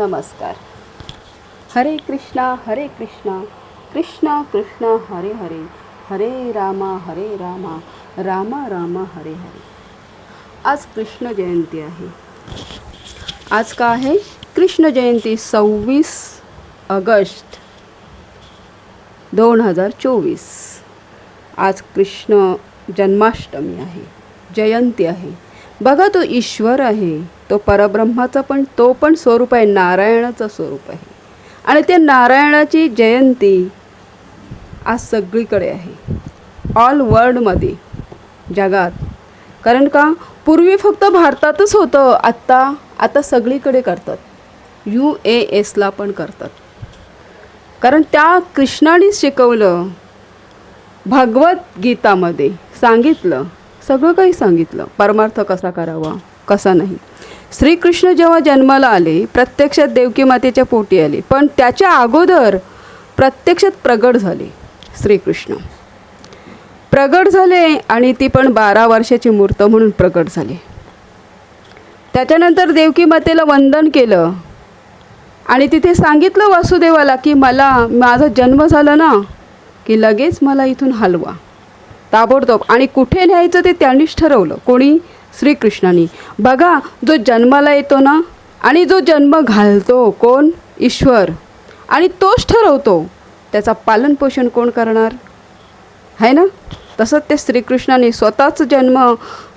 नमस्कार. हरे कृष्णा हरे कृष्णा कृष्णा कृष्णा हरे हरे हरे रामा हरे रामा रामा रामा हरे हरे. आज कृष्ण जयंती आहे. आज का आहे? कृष्ण जयंती सव्वीस ऑगस्ट दोन हजार चोवीस. आज कृष्ण जन्माष्टमी आहे जयंती आहे. बघा तो ईश्वर आहे. तो परब्रह्माचा पण तो पण स्वरूप आहे नारायणाचं स्वरूप आहे. आणि त्या नारायणाची जयंती आज सगळीकडे आहे. ऑल वर्ल्डमध्ये जगात. कारण का? पूर्वी फक्त भारतातच होतं आत्ता आता सगळीकडे करतात. यू ए एसला पण करतात. कारण त्या कृष्णानेच शिकवलं भगवद्गीतामध्ये सांगितलं सगळं काही सांगितलं. परमार्थ कसा करावा कसा नाही. श्रीकृष्ण जेव्हा जन्माला आले प्रत्यक्षात देवकी मातेच्या पोटी आले पण त्याच्या अगोदर प्रत्यक्षात प्रगट झाले श्रीकृष्ण. प्रगट झाले आणि ती पण बारा वर्षाची मूर्त म्हणून प्रगट झाली. त्याच्यानंतर देवकी मातेला वंदन केलं आणि तिथे सांगितलं वासुदेवाला की मला माझा जन्म झाला ना की लगेच मला इथून हलवा ताबडतोब. आणि कुठे न्यायचं ते त्यांनीच ठरवलं. कोणी श्रीकृष्णाने. बघा जो जन्माला येतो ना आणि जो जन्म घालतो कोण? ईश्वर. आणि तोच ठरवतो. त्याचा पालनपोषण कोण करणार? आहे ना? तसंच ते श्रीकृष्णाने स्वतःच जन्म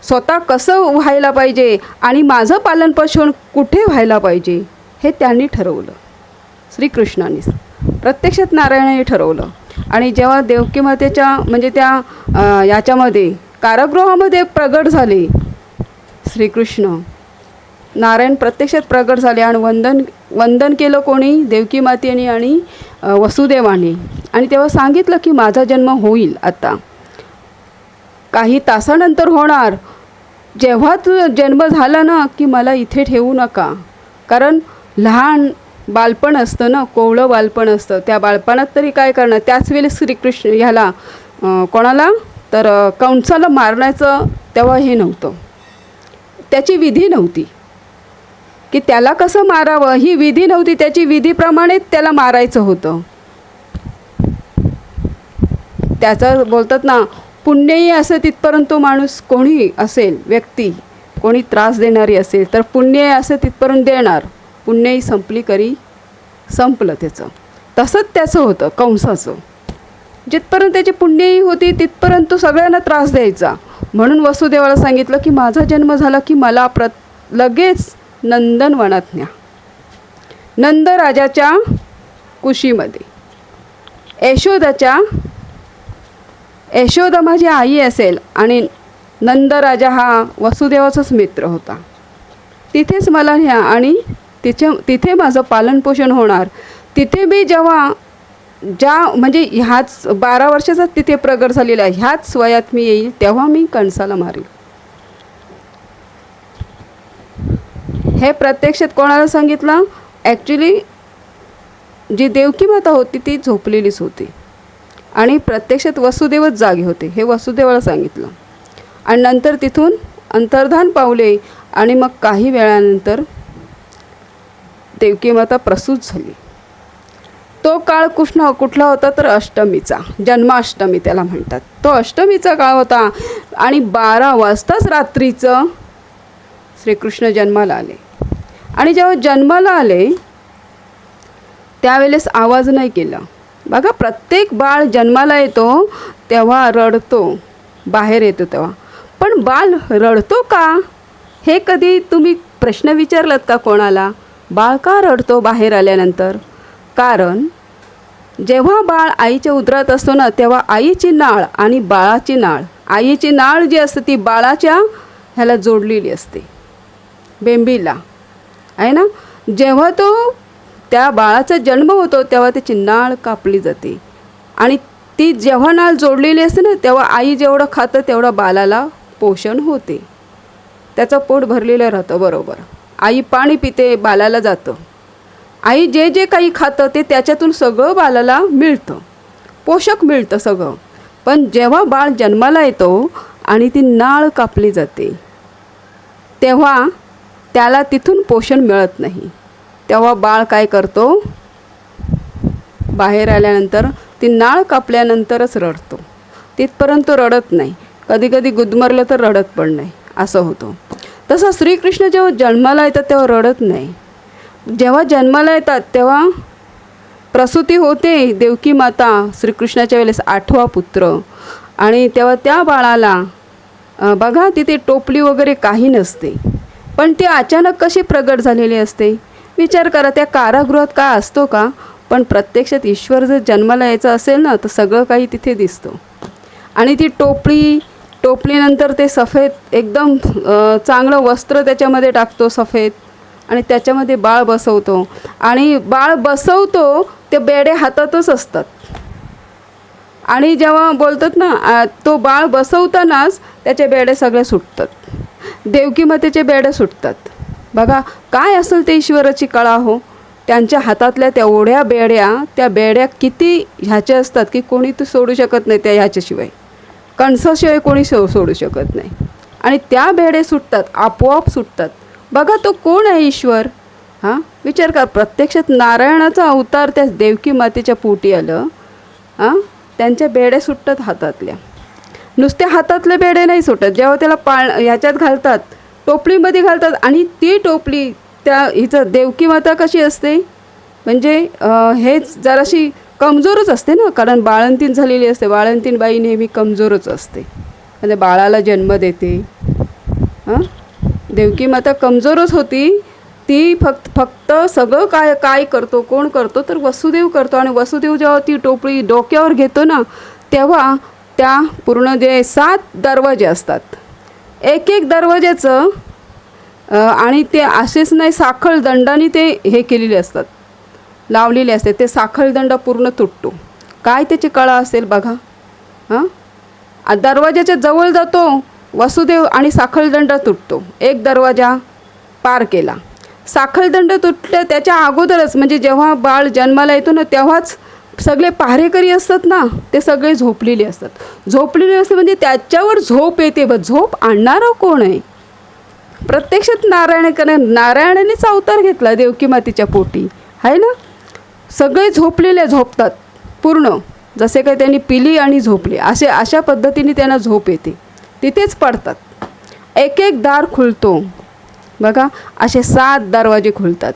स्वतः कसं व्हायला पाहिजे आणि माझं पालनपोषण कुठे व्हायला पाहिजे हे त्यांनी ठरवलं. श्रीकृष्णानेच प्रत्यक्षात नारायणाने ठरवलं. आणि जेव्हा देवकीमातेच्या म्हणजे त्या याच्यामध्ये कारागृहामध्ये प्रगट झाले श्रीकृष्ण. नारायण प्रत्यक्षात प्रगट झाले आणि वंदन वंदन केलं कोणी? देवकी मातेने आणि वसुदेवाने. आणि तेव्हा सांगितलं की माझा जन्म होईल आता. काही तासानंतर होणार. जेव्हा तू जन्म झाला ना की मला इथे ठेवू नका. कारण लहान बालपण असतं ना कोवळं बालपण असतं. त्या बालपणात तरी काय करणार? त्याच वेळी श्रीकृष्ण ह्याला कोणाला? तर कंसाला मारण्याचं तेव्हा हे नव्हतं. त्याची विधी नव्हती. की त्याला कसं मारावं? ही विधी नव्हती त्याची विधीप्रमाणे त्याला मारायचं होतं. त्याचं बोलतात ना पुण्यही असं तिथपर्यंत तो माणूस कोणी असेल व्यक्ती कोणी त्रास देणारी असेल तर पुण्यही असं तिथपर्यंत देणार. पुण्यही संपली करी संपलं त्याचं. तसंच त्याचं होतं कंसाचं. जिथपर्यंत त्याची पुण्यही होती तिथपर्यंत तो सगळ्यांना त्रास द्यायचा. म्हणून वसुदेवाला सांगितलं की माझा जन्म झाला की मला प्र लगेच नंदनवनात न्या. नंद राजाच्या कुशीमध्ये. यशोदाच्या यशोदा माझी आई असेल आणि नंदराजा हा वसुदेवाचाच मित्र होता. तिथेच मला न्या आणि तिच्या तिथे माझं पालनपोषण होणार. तिथे मी जेव्हा ज्या म्हणजे ह्याच बारा वर्षाचा तिथे प्रगट झालेला आहे ह्याच वयात मी येईल तेव्हा मी कणसाला मारेल. हे प्रत्यक्षात कोणाला सांगितलं? ॲक्च्युली जी देवकी माता होती ती झोपलेलीच होती. आणि प्रत्यक्षात वसुदेवच जागे होते हे वसुदेवाला सांगितलं. आणि नंतर तिथून अंतर्धान पावले आणि मग काही वेळानंतर देवकी माता प्रसूत झाली. तो काळ कृष्ण कुठला होता तर अष्टमीचा. जन्माष्टमी त्याला म्हणतात. तो अष्टमीचा काळ होता आणि बारा वाजताच रात्रीचं श्रीकृष्ण जन्माला आले. आणि जेव्हा जन्माला आले त्यावेळेस आवाज नाही केला. बघा प्रत्येक बाळ जन्माला येतो तेव्हा रडतो बाहेर येतो तेव्हा. पण बाळ रडतो का? हे कधी तुम्ही प्रश्न विचारलात का कोणाला? बाळ का रडतो बाहेर आल्यानंतर? कारण जेव्हा बाळ आईच्या उदरात असतो ना तेव्हा आईची नाळ आणि बाळाची नाळ. आईची नाळ जी असते ती बाळाच्या ह्याला जोडलेली असते. बेंबीला. आहे ना? जेव्हा तो त्या बाळाचा जन्म होतो तेव्हा त्याची नाळ कापली जाते. आणि ती जेव्हा नाळ जोडलेली असते ना तेव्हा आई जेवढं खातं तेवढं बालाला पोषण होते. त्याचं पोट भरलेलं राहतं बरोबर. आई पाणी पिते बालाला जातं. आई जे जे काही खातं ते त्याच्यातून सगळं बालाला मिळतं. पोषक मिळतं सगळं. पण जेव्हा बाळ जन्माला येतो आणि ती नाळ कापली जाते तेव्हा त्याला तिथून पोषण मिळत नाही. तेव्हा बाळ काय करतो? बाहेर आल्यानंतर ती नाळ कापल्यानंतरच रडतो. तिथपर्यंत रडत नाही. कधी कधी गुदमरलं तर रडत पण नाही. असं होतं. तसं श्रीकृष्ण जेव्हा जन्माला येतात तेव्हा रडत नाही. जेव्हा जन्माला येतात तेव्हा प्रसूती होते देवकी माता श्रीकृष्णाच्या वेळेस आठवा पुत्र. आणि तेव्हा त्या बाळाला बघा तिथे टोपली वगैरे काही नसते. पण ती अचानक कशी प्रगट झालेली असते? विचार करा त्या कारागृहात काय असतो का? पण प्रत्यक्षात ईश्वर जर जन्माला यायचं असेल ना तर सगळं काही तिथे दिसतं. आणि ती टोपली टोपलीनंतर ते सफेद एकदम चांगलं वस्त्र त्याच्यामध्ये टाकतो सफेद. आणि त्याच्यामध्ये बाळ बसवतो. आणि बाळ बसवतो ते बेडे हातातच असतात. आणि जेव्हा बोलतात ना तो बाळ बसवतानाच त्याचे बेडे सगळे सुटतात. देवकीमातेचे बेडे सुटतात. बघा काय असेल ते ईश्वराची कळा हो? त्यांच्या हातातल्या तेवढ्या बेड्या त्या बेड्या किती ह्याच्या असतात की कोणी तू सोडू शकत नाही त्या ह्याच्याशिवाय. कणसाशिवाय कोणी सो सोडू शकत नाही. आणि त्या बेडे सुटतात आपोआप सुटतात. बघा तो कोण आहे ईश्वर? हां? विचार कर प्रत्यक्षात नारायणाचा अवतार त्या देवकी मातेच्या पोटी आलं. हां? त्यांच्या बेड्या सुटतात हातातल्या. नुसत्या हातातले बेडे नाही सुटत. जेव्हा त्याला पाळ ह्याच्यात घालतात टोपलीमध्ये घालतात आणि ती टोपली त्या हिचं देवकी माता कशी असते? म्हणजे हेच जराशी कमजोरच असते ना? कारण बाळंतीण झालेली असते. बाळंतीण बाई नेहमी कमजोरच असते. म्हणजे बाळाला जन्म देते. हां? देवकी माता कमजोरच होती. ती फक्त फक्त सगळं काय काय करतो कोण करतो तर वसुदेव करतो. आणि वसुदेव जेव्हा ती टोपली डोक्यावर घेतो ना तेव्हा त्या पूर्ण जे सात दरवाजे असतात. एक एक दरवाज्याचं आणि ते असेच नाही साखळ दंडाने ते हे केलेले असतात. लावलेले असते. ते साखळदंड पूर्ण तुटतो. काय त्याची कळा असेल बघा. हां? दरवाज्याच्या जवळ जातो वसुदेव आणि साखळदंड तुटतो. एक दरवाजा पार केला. साखळदंड तुटल्या त्याच्या अगोदरच म्हणजे जेव्हा बाळ जन्माला येतो ना तेव्हाच सगळे पहारेकरी असतात ना ते सगळे झोपलेले असतात. झोपलेले असते म्हणजे त्याच्यावर झोप येते ब झोप आणणारा कोण आहे? प्रत्यक्षात नारायणाकडे नारायणानेच अवतार घेतला देवकी मातीच्या पोटी. आहे ना? सगळे झोपलेले झोपतात पूर्ण. जसे काही त्यांनी पिली आणि झोपले असे अशा पद्धतीने त्यांना झोप येते. तिथेच पडतात. एक एक दार खुलतो. बघा असे सात दरवाजे खुलतात.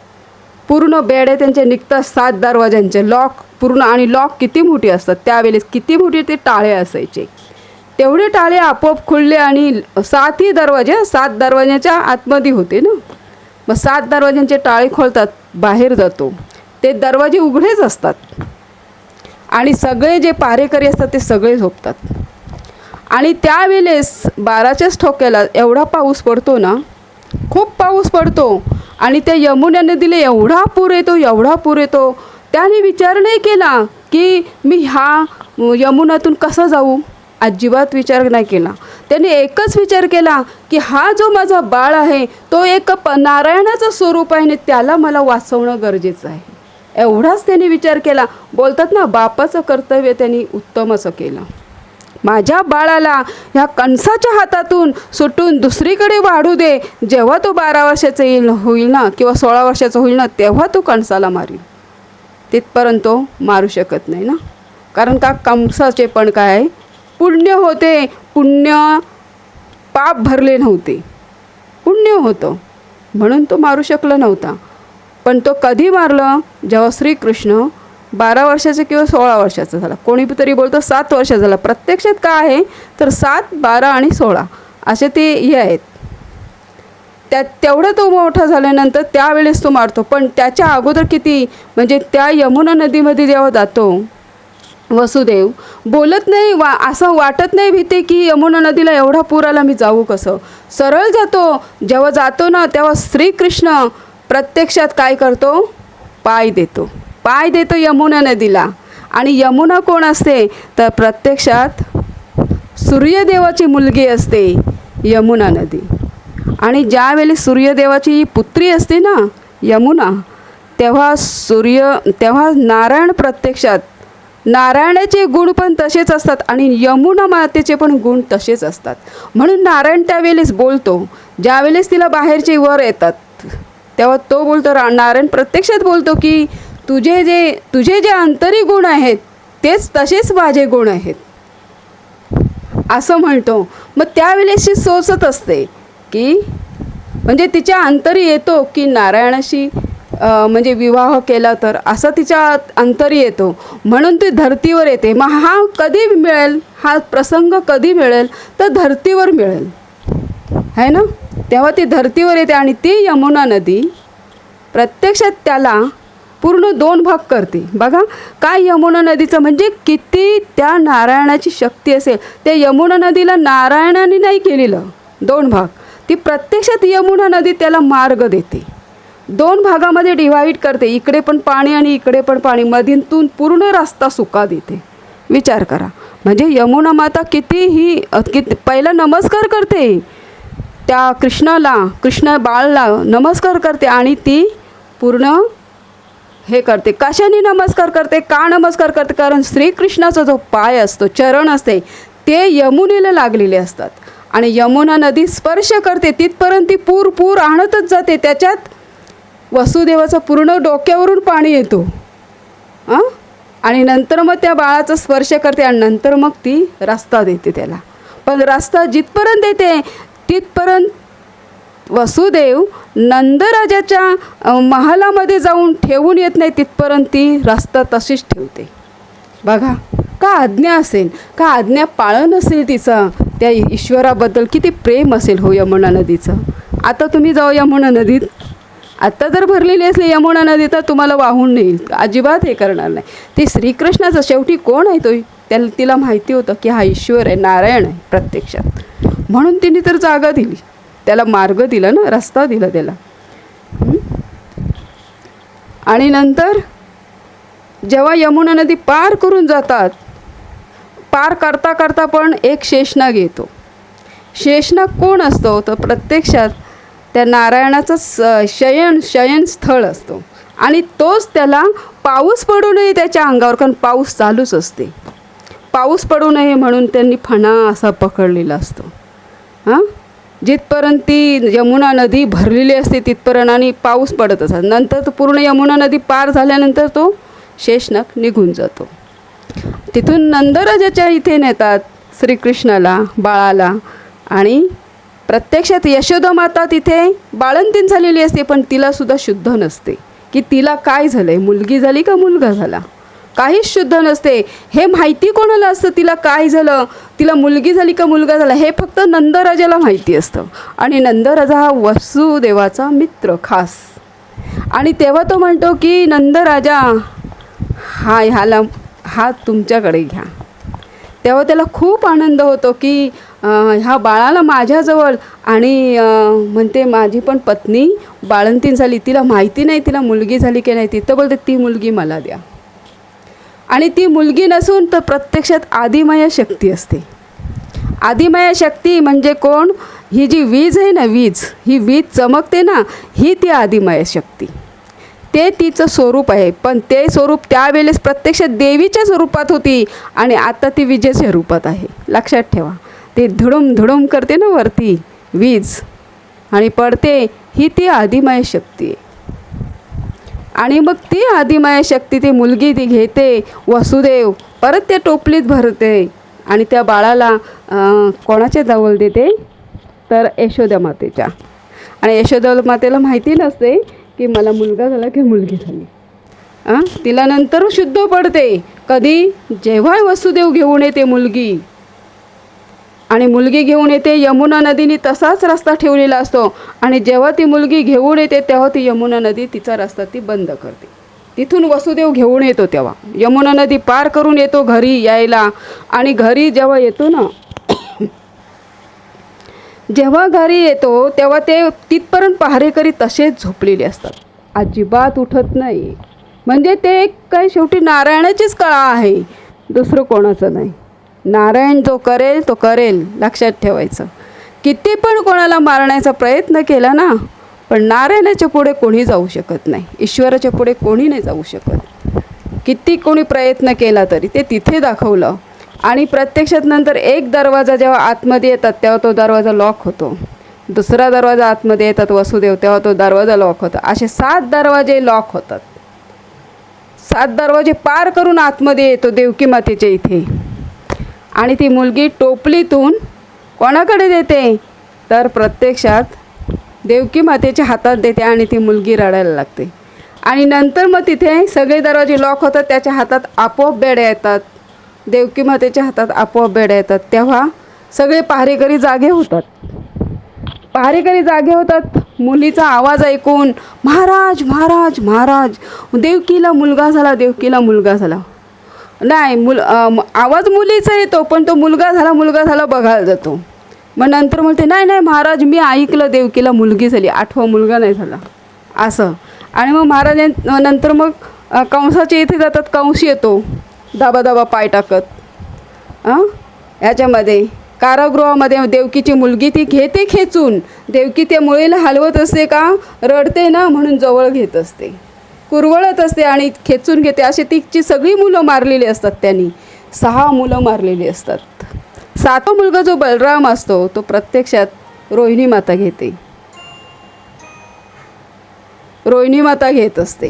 पूर्ण बेडे त्यांचे निघतात सात दरवाज्यांचे. लॉक पूर्ण आणि लॉक किती मोठी असतात? त्यावेळेस किती मोठे ते टाळे असायचे. तेवढे टाळे आपोआप खुलले आणि सातही दरवाजे सात दरवाज्याच्या आतमध्ये होते ना? मग सात दरवाज्यांचे टाळे खोलतात बाहेर जातो. ते दरवाजे उघडेच असतात. आणि सगळे जे पारेकरी असतात ते सगळे झोपतात. आणि त्यावेळेस बाराच्याच ठोक्याला एवढा पाऊस पडतो ना खूप पाऊस पडतो. आणि त्या यमुना नदीला एवढा पूर येतो एवढा पूर येतो. त्याने विचार नाही केला की मी ह्या यमुनातून कसा जाऊ? अजिबात विचार नाही केला. त्याने एकच विचार केला की हा जो माझा बाळ आहे तो एक प नारायणाचं स्वरूप आहे आणि त्याला मला वाचवणं गरजेचं आहे. एवढाच त्यांनी विचार केला. बोलतात ना बापाचं कर्तव्य त्यांनी उत्तम असं केलं. माझ्या बाळाला ह्या कणसाच्या हातातून सुटून दुसरीकडे वाढू दे. जेव्हा तो बारा वर्षाचा येईल होईल ना? किंवा सोळा वर्षाचा होईल ना? तेव्हा तो कणसाला मारील तिथपर्यंत तो मारू शकत नाही ना? कारण का कंसाचे पण काय? पुण्य होते. पुण्य पाप भरले नव्हते. पुण्य होतं. म्हणून तो मारू शकला नव्हता. पण तो कधी मारलं? जेव्हा श्रीकृष्ण बारा वर्षाचा किंवा सोळा वर्षाचा झाला. कोणी तरी बोलतं सात वर्षाचा झाला. प्रत्यक्षात काय आहे? तर सात बारा आणि सोळा असे ते हे आहेत. त्या तेवढा तो मोठा झाल्यानंतर त्यावेळेस तो मारतो. पण त्याच्या अगोदर किती? म्हणजे त्या यमुना नदीमध्ये जेव्हा जातो वसुदेव बोलत नाही वा असं वाटत नाही भीते की यमुना नदीला एवढा पूर आला मी जाऊ कसं? सरळ जातो. जेव्हा जातो ना तेव्हा श्रीकृष्ण प्रत्यक्षात काय करतो? पाय देतो. पाय देतो यमुना नदीला आणि यमुना कोण असते? तर प्रत्यक्षात सूर्यदेवाची मुलगी असते यमुना नदी. आणि ज्यावेळी सूर्यदेवाची पुत्री असते ना यमुना तेव्हा सूर्य तेव्हा नारायण प्रत्यक्षात नारायणाचे गुण पण तसेच असतात आणि यमुना मातेचे पण गुण तसेच असतात. म्हणून नारायण त्यावेळेस बोलतो ज्यावेळेस तिला बाहेरचे वर येतात तेव्हा तो बोलतो रा नारायण प्रत्यक्षात बोलतो की तुझे जे तुझे जे अंतरी गुण आहेत तेच तसेच माझे गुण आहेत. असं म्हणतो. मग त्यावेळेस सोचत असते की म्हणजे तिच्या अंतरी येतो की नारायणाशी म्हणजे विवाह केला तर असा तिच्या अंतरी येतो. म्हणून ती धर्तीवर येते. मग हा कधी मिळेल? हा प्रसंग कधी मिळेल? तर धर्तीवर मिळेल. आहे ना? तेव्हा ती धर्तीवर येते आणि ती यमुना नदी प्रत्यक्षात त्याला पूर्ण दोन भाग करते. बघा काय यमुना नदीचं म्हणजे किती त्या नारायणाची शक्ती असेल. त्या यमुना नदीला नारायणाने नाही केलेलं. दोन भाग. ती प्रत्यक्षात यमुना नदी त्याला मार्ग देते. दोन भागामध्ये डिवाईड करते. इकडे पण पाणी आणि इकडे पण पाणी. मधीतून पूर्ण रस्ता सुका देते. विचार करा. म्हणजे यमुना माता किती ही किती पहिला नमस्कार करते. त्या कृष्णाला कृष्ण बाळला नमस्कार करते आणि ती पूर्ण हे करते. कशाने नमस्कार करते? का नमस्कार करते? कारण श्रीकृष्णाचा जो पाय असतो चरण असते ते यमुनेला लागलेले असतात. आणि यमुना नदी स्पर्श करते तिथपर्यंत ती पूर पूर आणतच जाते. त्याच्यात वसुदेवाचं पूर्ण डोक्यावरून पाणी येतो. हां आणि नंतर मग त्या बाळाचा स्पर्श करते आणि नंतर मग ती रस्ता देते त्याला. पण रस्ता जिथपर्यंत येते तिथपर्यंत वसुदेव नंदराजाच्या महालामध्ये जाऊन ठेवून येत नाही तिथपर्यंत ती रास्ता तशीच ठेवते. बघा का आज्ञा असेल का आज्ञा पाळण असेल तिचं त्या ईश्वराबद्दल किती प्रेम असेल हो यमुना नदीचं. आता तुम्ही जाऊ यमुना नदीत. आत्ता जर भरलेली असली यमुना नदी तर तुम्हाला वाहून नेईल. अजिबात हे करणार नाही. ती श्रीकृष्णाचं शेवटी कोण आहे तो? त्याला तिला माहिती होतं की हा ईश्वर आहे नारायण आहे प्रत्यक्षात. म्हणून तिने तर जागा दिली. त्याला मार्ग दिला ना रस्ता दिला त्याला. आणि नंतर जेव्हा यमुना नदी पार करून जातात पार करता करता पण एक शेषनाग येतो. शेषनाग कोण असतो? तर प्रत्यक्षात त्या नारायणाचं स- शयन स्थळ असतो. आणि तोच त्याला पाऊस पडू नये त्याच्या अंगावर कारण पाऊस चालूच असते. पाऊस पडू नये म्हणून त्यांनी फणा असा पकडलेला असतो. हां? जिथपर्यंत ती यमुना नदी भरलेली असते तिथपर्यंत आणि पाऊस पडत असतात. नंतर तो पूर्ण यमुना नदी पार झाल्यानंतर तो शेषनाग निघून जातो. तिथून नंदराजाच्या इथे नेतात श्रीकृष्णाला बाळाला आणि प्रत्यक्षात यशोदा माता तिथे बाळंतीन झालेली असते पण तिलासुद्धा शुद्ध नसते. की तिला काय झालं आहे मुलगी झाली का मुलगा झाला? काहीच शुद्ध नसते. हे माहिती कोणाला असतं? तिला काय झालं? तिला मुलगी झाली का मुलगा झाला? हे फक्त नंदराजाला माहिती असतं. आणि नंदराजा हा वसुदेवाचा मित्र खास. आणि तेव्हा तो म्हणतो की नंदराजा हा ह्याला हा तुमच्याकडे घ्या. तेव्हा त्याला खूप आनंद होतो की ह्या बाळाला माझ्याजवळ आणि म्हणते माझी पण पत्नी बाळंतीन झाली. तिला माहिती नाही तिला मुलगी झाली की नाही. ती तर बोलते ती मुलगी मला द्या. आणि ती मुलगी नसून तर प्रत्यक्षात आदिमय शक्ती असते. आदिमय शक्ती म्हणजे कोण? ही जी वीज आहे ना वीज ही वीज चमकते ना ही ती आदिमय शक्ती. ते तिचं स्वरूप आहे पण ते स्वरूप त्यावेळेस प्रत्यक्षात देवीच्या स्वरूपात होती आणि आता ती विजेच्या रूपात आहे. लक्षात ठेवा ते धुडूम धुडूम करते ना वरती वीज आणि पडते ही ती आदिमय शक्ती आहे. आणि मग ती आदिमाया शक्ती ती मुलगी ती घेते वसुदेव परत त्या टोपलीत भरते. आणि त्या बाळाला कोणाच्या जवळ देते? तर यशोदा मातेच्या. आणि यशोदा मातेला माहिती नसते की मला मुलगा झाला की मुलगी झाली. हां तिला नंतर शुद्ध पडते. कधी? जेव्हा वसुदेव घेऊन येते मुलगी. आणि मुलगी घेऊन येते यमुना नदीने तसाच रस्ता ठेवलेला असतो. आणि जेव्हा ती मुलगी घेऊन येते तेव्हा ती यमुना नदी तिचा रस्ता ती बंद करते. तिथून वसुदेव घेऊन येतो तेव्हा. यमुना नदी पार करून येतो घरी यायला. आणि घरी जेव्हा येतो ना जेव्हा घरी येतो तेव्हा ते तिथपर्यंत पहारेकरी तसेच झोपलेले असतात. अजिबात उठत नाही. म्हणजे ते एक शेवटी नारायणाचीच कळा आहे. दुसरं कोणाचं नाही. नारायण जो करेल तो करेल लक्षात ठेवायचं. किती पण कोणाला मारण्याचा प्रयत्न केला ना पण नारायणाच्या पुढे कोणी जाऊ शकत नाही. ईश्वराच्या पुढे कोणी नाही जाऊ शकत. किती कोणी प्रयत्न केला तरी ते तिथे दाखवलं. आणि प्रत्यक्षात नंतर एक दरवाजा जेव्हा आतमध्ये येतात तेव्हा तो दरवाजा लॉक होतो. दुसरा दरवाजा आतमध्ये येतात वसुदेव तेव्हा तो दरवाजा लॉक होता. असे सात दरवाजे लॉक होतात. सात दरवाजे पार करून आतमध्ये येतो देवकी मातेच्या इथे. आणि ती मुलगी टोपलीतून कोणाकडे देते? तर प्रत्यक्षात देवकी मातेच्या हातात देते आणि ती मुलगी रडायला लागते. आणि नंतर मग तिथे सगळे दरवाजे लॉक होतात त्याच्या हातात आपोआप बेड्या येतात. देवकी मातेच्या हातात आपोआप बेड्या येतात. तेव्हा सगळे पहारेकरी जागे होतात. पहारेकरी जागे होतात. मुलीचा आवाज ऐकून महाराज महाराज महाराज देवकीला मुलगा झाला देवकीला मुलगा झाला. नाही मुल आवाज मुलीचा येतो पण तो मुलगा झाला मुलगा झाला बघायला जातो. मग नंतर म्हणते नाही नाही महाराज मी ऐकलं देवकीला मुलगी झाली आठवा मुलगा नाही झाला. असं. आणि मग महाराज नंतर मग कंसाचे इथे जातात कंस येतो दाबा दाबा पाय टाकत. हां ह्याच्यामध्ये कारागृहामध्ये देवकीची मुलगी ती घेते खेचून. देवकी त्या मुलीला हलवत असते का? रडते ना म्हणून जवळ घेत असते. कुरवळत असते आणि खेचून घेते. अशी तिची सगळी मुलं मारलेली असतात त्यांनी. सहा मुलं मारलेली असतात. सातवा मुलगा जो बलराम असतो तो प्रत्यक्षात रोहिणी माता घेते. रोहिणी माता घेत असते.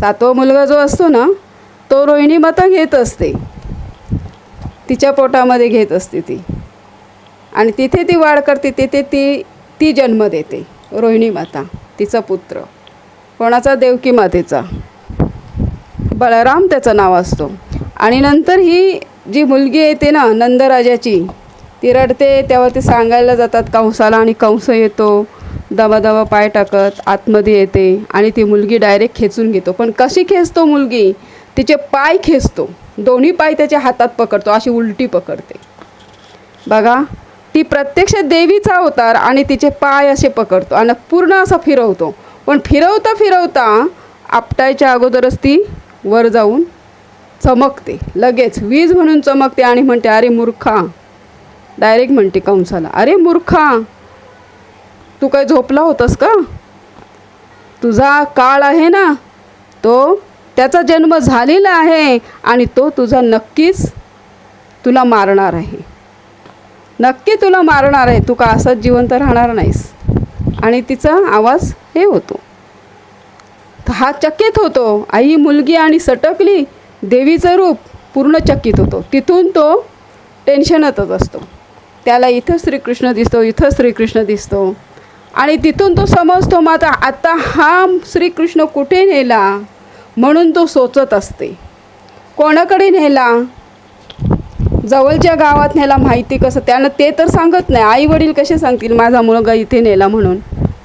सातवा मुलगा जो असतो ना तो रोहिणी माता घेत असते. तिच्या पोटामध्ये घेत असते ती. आणि तिथे ती वाढ करते तिथे ती ती जन्म देते रोहिणी माता तिचा पुत्र. कोणाचा देवकी मातेचा? बळराम त्याचं नाव असतो. आणि नंतर ही जी मुलगी येते ना नंदराजाची ती रडते तेव्हा ते सांगायला जातात कंसाला आणि कंस येतो दबा पाय टाकत आतमध्ये येते आणि ती मुलगी डायरेक्ट खेचून घेतो. पण कशी खेचतो मुलगी? तिचे पाय खेचतो. दोन्ही पाय त्याच्या हातात पकडतो अशी उलटी पकडते. बघा ती प्रत्यक्ष देवीचा अवतार आणि तिचे पाय असे पकडतो आणि पूर्ण असा फिरवतो. पण फिरवता फिरवता आपटायच्या अगोदरच ती वर जाऊन चमकते. लगेच वीज म्हणून चमकते आणि म्हणते अरे मूर्खा. डायरेक्ट म्हणते कंसाला अरे मूर्खा तू काय झोपला होतास का? तुझा काळ आहे ना तो त्याचा जन्म झालेला आहे आणि तो तुझा नक्कीच तुला मारणार आहे. नक्की तुला मारणार आहे. तू का असंच जिवंत राहणार नाहीस? आणि तिचा आवाज हे होतो. तर हा चकित होतो. आई मुलगी आणि सटकली देवीचं रूप पूर्ण चकित होतो. तिथून तो टेन्शनातच असतो. त्याला इथं श्रीकृष्ण दिसतो इथं श्रीकृष्ण दिसतो. आणि तिथून तो समजतो मात्र आता हा श्रीकृष्ण कुठे नेला? म्हणून तो सोचत असते. कोणाकडे नेला? जवळच्या गावात नेला माहिती कसं? त्यानं ते तर सांगत नाही. आई वडील कसे सांगतील माझा मुलगा इथे नेला म्हणून?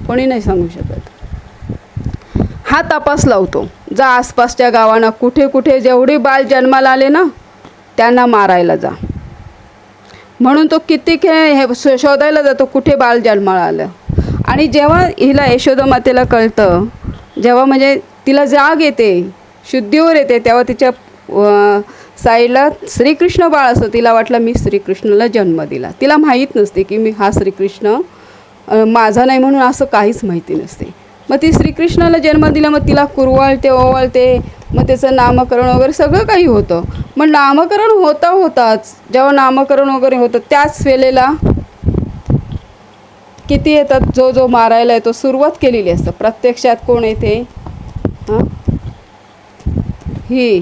कोणी नाही सांगू शकत. हा तपास लावतो. जा आसपासच्या गावांना कुठे कुठे जेवढे बाल जन्माला आले ना त्यांना मारायला जा. म्हणून तो किती खेळ हे शोधायला जातो कुठे बाल जन्माला आलं. आणि जेव्हा हिला यशोदा मातेला कळतं जेव्हा म्हणजे तिला जाग येते शुद्धीवर येते तेव्हा तिच्या साईडला श्रीकृष्ण बाळ असतं. तिला वाटलं मी श्रीकृष्णाला जन्म दिला. तिला माहीत नसते की मी हा श्रीकृष्ण माझा नाही म्हणून असं काहीच माहिती नसते. मग ती श्रीकृष्णाला जन्म दिला मग तिला कुरवाळते ओवाळते मग त्याचं नामकरण वगैरे सगळं काही होतं. मग नामकरण होता होताच जेव्हा नामकरण वगैरे होतं त्याच वेळेला किती येतात जो जो मारायला येतो सुरुवात केलेली असतं. प्रत्यक्षात कोण येते? हां? ही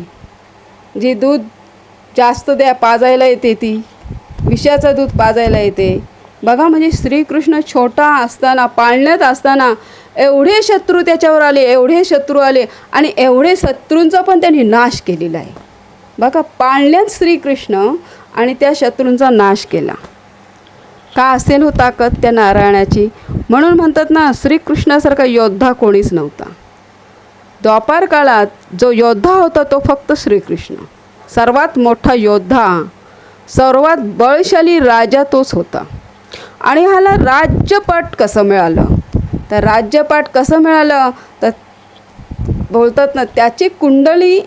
जी दूध जास्त द्या पाजायला येते ती. विषाचं दूध पाजायला येते. बघा म्हणजे श्रीकृष्ण छोटा असताना पाळण्यात असताना एवढे शत्रू त्याच्यावर आले एवढे शत्रू आले आणि एवढे शत्रूंचा पण त्यांनी नाश केलेला आहे. बघा पाळण्यात श्रीकृष्ण आणि त्या शत्रूंचा नाश केला. का असेल हो ताकद त्या नारायणाची? म्हणून म्हणतात ना श्रीकृष्णासारखा योद्धा कोणीच नव्हता. द्वापार काळात जो योद्धा होता तो फक्त श्रीकृष्ण. सर्वात मोठा योद्धा सर्वात बळशाली राजा तोच होता. आणि ह्याला राज्यपट कसं मिळालं? तर राज्यपाठ कसं मिळालं? तर बोलतात ना त्याची कुंडली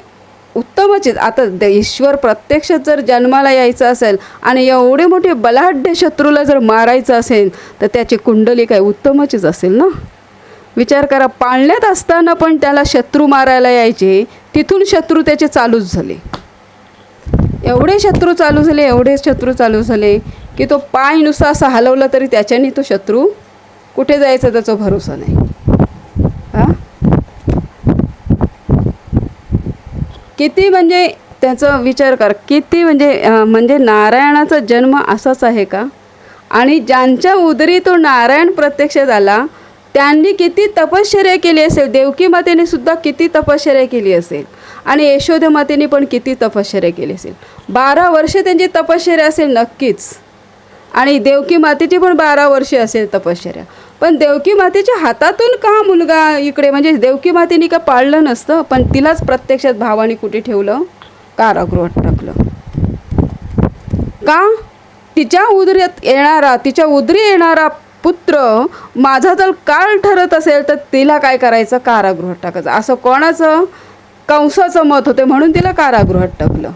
उत्तमच आहेत. आता द- ईश्वर प्रत्यक्ष जर जन्माला यायचं असेल आणि एवढे मोठे बलाढ्य शत्रूला जर मारायचं असेल तर त्याची कुंडली काय उत्तमचीच असेल ना? विचार करा पाळण्यात असताना पण त्याला शत्रू मारायला यायचे तिथून शत्रू त्याचे चालूच झाले. एवढे शत्रू चालू झाले एवढे शत्रू चालू झाले की तो पाय नुसता असा हलवला तरी त्याच्याने तो शत्रू कुठे जायचा त्याचा भरोसा नाही. हां? किती म्हणजे त्याचा विचार कर. किती म्हणजे म्हणजे नारायणाचा जन्म असाच आहे का? आणि ज्यांच्या उदरी तो नारायण प्रत्यक्ष झाला त्यांनी किती तपश्चर्या केली असेल? देवकी मातेने सुद्धा किती तपश्चर्या केली असेल? आणि यशोदा मातेने पण किती तपश्चर्या केली असेल? बारा वर्षे त्यांची तपश्चर्या असेल नक्कीच. आणि देवकी मातेची पण बारा वर्षे असेल तपश्चर्या. पण देवकी मातेच्या हातातून का मुलगा इकडे म्हणजे देवकी मातेने का पाळलं नसतं पण तिलाच प्रत्यक्षात भावाने कुठे ठेवलं? कारागृहात टाकलं. का? तिच्या उदरीत येणारा तिच्या उदरी येणारा पुत्र माझा जर काळ ठरत असेल तर तिला काय करायचं? कारागृहात टाकायचं. असं कोणाचं? कंसाचं मत होते म्हणून तिला कारागृहात टाकलं.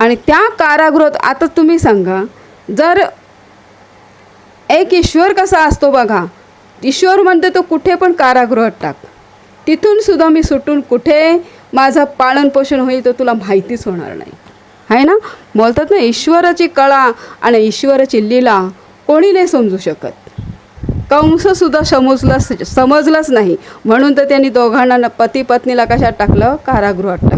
आणि त्या कारागृहात आता तुम्ही सांगा जर एक ईश्वर कसा असतो बघा ईश्वर म्हणते तो कुठे पण कारागृहात टाक. तिथून सुद्धा मी सुटून कुठे माझं पालनपोषण होईल तर तुला माहितीच होणार नाही. आहे ना? बोलतात ना ईश्वराची कळा आणि ईश्वराची लीला कोणी नाही समजू शकत. कंससुद्धा समजलाच समजलाच नाही. म्हणून तर त्यांनी दोघांना पती पत्नीला कशात टाकलं? कारागृहात टाकलं.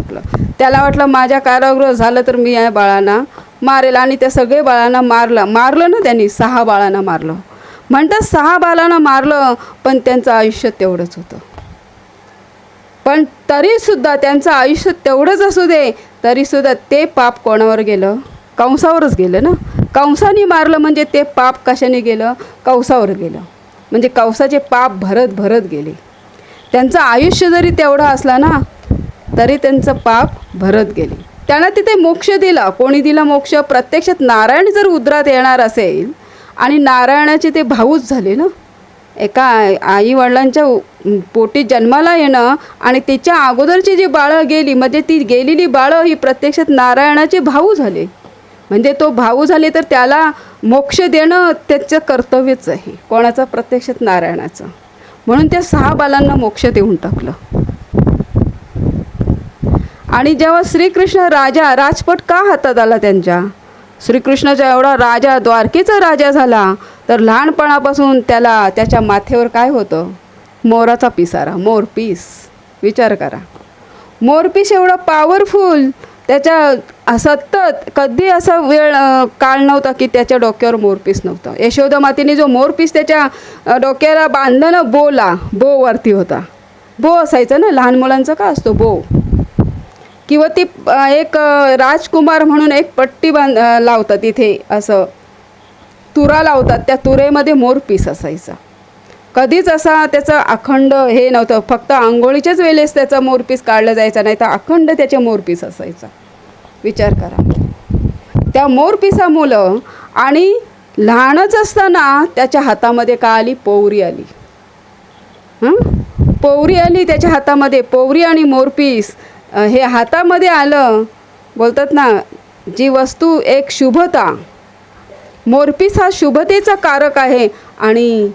त्याला वाटलं माझ्या कारागृह झालं तर मी या बाळांना मारेल. आणि त्या सगळे बाळांना मारलं. मारलं ना त्यांनी? सहा बाळांना मारलं. म्हणतात सहा बाळांना मारलं पण त्यांचं आयुष्य तेवढंच होतं. पण तरीसुद्धा त्यांचं आयुष्य तेवढंच असू दे तरीसुद्धा ते पाप कोणावर गेलं? कंसावरच गेलं ना? कंसाने मारलं म्हणजे ते पाप कशाने गेलं? कंसावर गेलं. म्हणजे कंसाचे पाप भरत भरत गेले. त्यांचं आयुष्य जरी तेवढं असला ना तरी त्यांचं पाप भरत गेले. त्यांना तिथे मोक्ष दिला. कोणी दिला मोक्ष? प्रत्यक्षात नारायण जर उद्रात येणार असेल आणि नारायणाचे ते भाऊच झाले ना? एका आई वडिलांच्या पोटी जन्माला येणं आणि तिच्या अगोदरची जी बाळं गेली म्हणजे ती गेलेली बाळं ही प्रत्यक्षात नारायणाचे भाऊ झाले. म्हणजे तो भाऊ झाले तर त्याला मोक्ष देणं त्याचं कर्तव्यच आहे. कोणाचं? प्रत्यक्षात नारायणाचं. म्हणून त्या सहा बालांना मोक्ष देऊन टाकलं. आणि जेव्हा श्रीकृष्ण राजा राजपट का हातात आला त्यांच्या? श्रीकृष्णाचा एवढा राजा द्वारकेचा राजा झाला तर लहानपणापासून त्याला त्याच्या माथेवर काय होतं? मोराचा पिसारा मोरपीस विचार करा. मोरपीस एवढा पॉवरफुल त्याच्या सतत कधी असा वेळ काळ नव्हता की त्याच्या डोक्यावर मोरपीस नव्हतं. यशोदा मातेने जो मोरपीस त्याच्या डोक्याला बांधलं ना बोला बोवरती होता. बो असायचा ना लहान मुलांचा का असतो? बो. किंवा ती एक राजकुमार म्हणून एक पट्टी बांध लावतात इथे असं. तुरा लावतात त्या तुरेमध्ये मोरपीस असायचा. कधीच असा त्याचं अखंड हे नव्हतं. फक्त आंघोळीच्याच वेळेस त्याचा मोरपीस काढला जायचा नाही तर अखंड त्याचे मोरपीस असायचा. विचार करा. त्या मोरपिसामुळं आणि लहानच असताना त्याच्या हातामध्ये का आली? पोवरी आली. हं? पोवरी आली त्याच्या हातामध्ये. पोवरी आणि मोरपीस हे हातामध्ये आलं बोलतात ना जी वस्तू एक शुभता. मोरपीस हा शुभतेचा कारक आहे आणि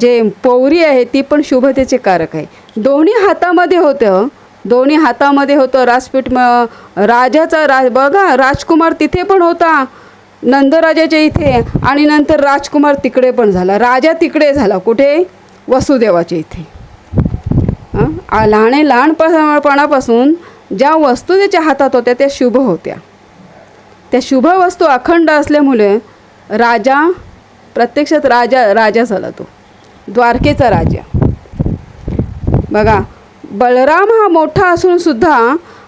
जे पोवरी आहे ती पण शुभतेचे कारक आहे. दोन्ही हातामध्ये होतं दोन्ही हातामध्ये होतं. राजपीठ म राजाचा राज बघा राजकुमार तिथे पण होता नंदराजाच्या इथे आणि नंतर राजकुमार तिकडे पण झाला. राजा तिकडे झाला कुठे? वसुदेवाच्या इथे. लहान लहानपणापासून ज्या वस्तू त्याच्या हातात होत्या त्या शुभ होत्या. त्या शुभ वस्तू अखंड असल्यामुळे राजा प्रत्यक्षात राजा राजा झाला तो. द्वारकेचा राजा. बघा बलराम हा मोठा असून सुद्धा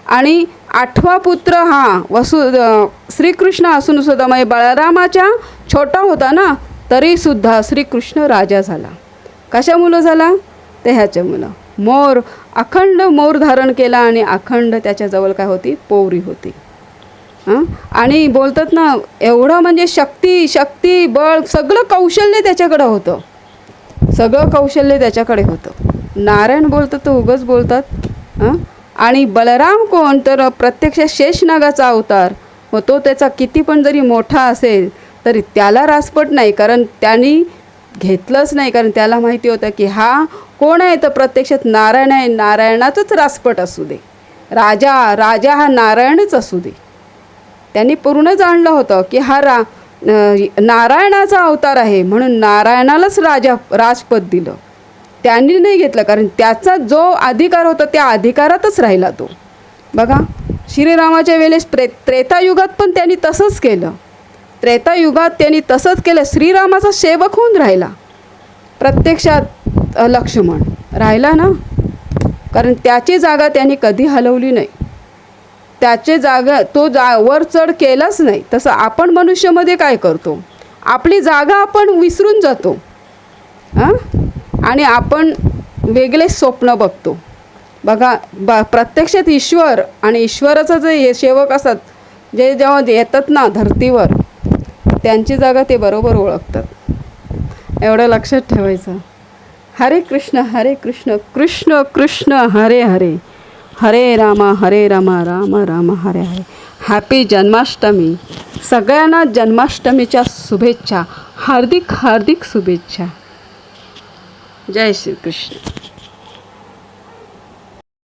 आणि आठवा पुत्र हा वसु श्रीकृष्ण असूनसुद्धा म्हणजे बळरामाच्या छोटा होता ना तरीसुद्धा श्रीकृष्ण राजा झाला. कशामुळं झाला? ते ह्याच्यामुळं मोर अखंड मोर धारण केला आणि अखंड त्याच्याजवळ काय होती? पोवरी होती. आणि बोलतात ना एवढं म्हणजे शक्ती शक्ती बळ सगळं कौशल्य त्याच्याकडं होतं. सगळं कौशल्य त्याच्याकडे होतं. नारायण बोलतात तर उगच बोलतात. हं? आणि बलराम कोण? तर प्रत्यक्ष शेषनागाचा अवतार. व तो त्याचा किती पण जरी मोठा असेल तरी त्याला रासपट नाही कारण त्यांनी घेतलंच नाही कारण त्याला माहिती होतं की हा कोण आहे? तर प्रत्यक्षात नारायण आहे. नारायणाचंच रासपट असू दे. राजा राजा हा नारायणच असू दे. त्यांनी पूर्ण जाणलं होतं की हा रा नारायणाचा अवतार आहे. म्हणून नारायणालाच राजा राजपद दिलं. त्यांनी नाही घेतलं कारण त्याचा जो अधिकार होता त्या अधिकारातच राहिला तो. बघा श्रीरामाच्या वेळेस प्रे त्रेतायुगात पण त्यांनी तसंच केलं. त्रेतायुगात त्यांनी तसंच केलं. श्रीरामाचा सेवक होऊन राहिला. प्रत्यक्षात लक्ष्मण. राहिला ना? कारण त्याची जागा त्यांनी कधी हलवली नाही. त्याचे जागा तो जा वर चढ केलाच नाही. तसं आपण मनुष्यामध्ये काय करतो? आपली जागा आपण विसरून जातो. हां आणि आपण वेगळे स्वप्न बघतो. बघा ब प्रत्यक्षात ईश्वर आणि ईश्वराचं जे सेवक असतात जे जेव्हा येतात ना धर्तीवर त्यांची जागा ते बरोबर ओळखतात. एवढं लक्षात ठेवायचं. हरे कृष्ण हरे कृष्ण कृष्ण कृष्ण हरे हरे. हरे रामा हरे रामा राम राम हरे हरे. हॅपी जन्माष्टमी. सगळ्यांना जन्माष्टमीच्या शुभेच्छा. हार्दिक हार्दिक शुभेच्छा. जय श्री कृष्ण